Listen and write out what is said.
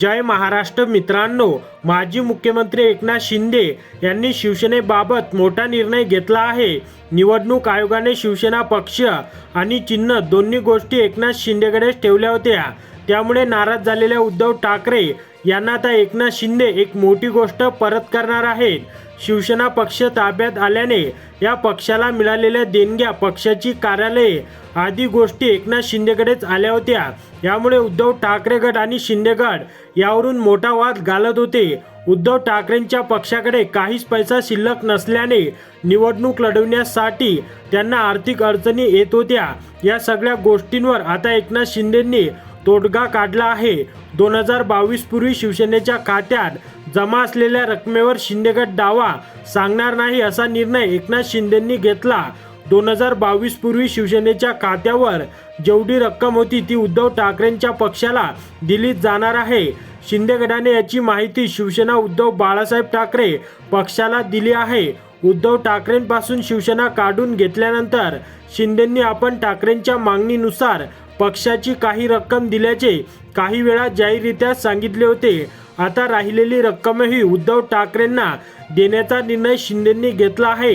जय महाराष्ट्र मित्रांनो माजी मुख्यमंत्री एकनाथ शिंदे यांनी शिवसेनेबाबत मोठा निर्णय घेतला आहे. निवडणूक आयोगाने शिवसेना पक्ष आणि चिन्ह दोन्ही गोष्टी एकनाथ शिंदेकडेच ठेवल्या होत्या. त्यामुळे नाराज झालेल्या उद्धव ठाकरे यांना आता एकनाथ शिंदे एक मोठी गोष्ट परत करणार आहेत. शिवसेना पक्ष ताब्यात आल्याने या पक्षाला मिळालेल्या देणग्या पक्षाची कार्यालये आदी गोष्टी एकनाथ शिंदेकडेच आल्या होत्या. यामुळे उद्धव ठाकरे गट आणि शिंदे गट यावरून मोठा वाद घालत होते. उद्धव ठाकरेंच्या पक्षाकडे काहीच पैसा शिल्लक नसल्याने निवडणूक लढवण्यासाठी त्यांना आर्थिक अडचणी येत होत्या. या सगळ्या गोष्टींवर आता एकनाथ शिंदेंनी तोडगा काढला आहे. दोन हजार बावीस पूर्वी शिवसेनेच्या खात्यात जमा असलेल्या रकमेवर शिंदेगट दावा सांगणार नाही असा निर्णय एकनाथ शिंदेंनी घेतला. दोन हजार बावीस पूर्वी शिवसेनेच्या खात्यावर जेवढी रक्कम होती ती उद्धव ठाकरेंच्या पक्षाला दिली जाणार आहे. शिंदे गटाने याची माहिती शिवसेना उद्धव बाळासाहेब ठाकरे पक्षाला दिली आहे. उद्धव ठाकरेंपासून शिवसेना काढून घेतल्यानंतर शिंदेंनी आपण ठाकरेंच्या मागणीनुसार पक्षाची काही रक्कम दिल्याचे काही वेळा जाहीररित्या सांगितले होते. आता राहिलेली रक्कमही उद्धव ठाकरेंना देण्याचा निर्णय शिंदेंनी घेतला आहे.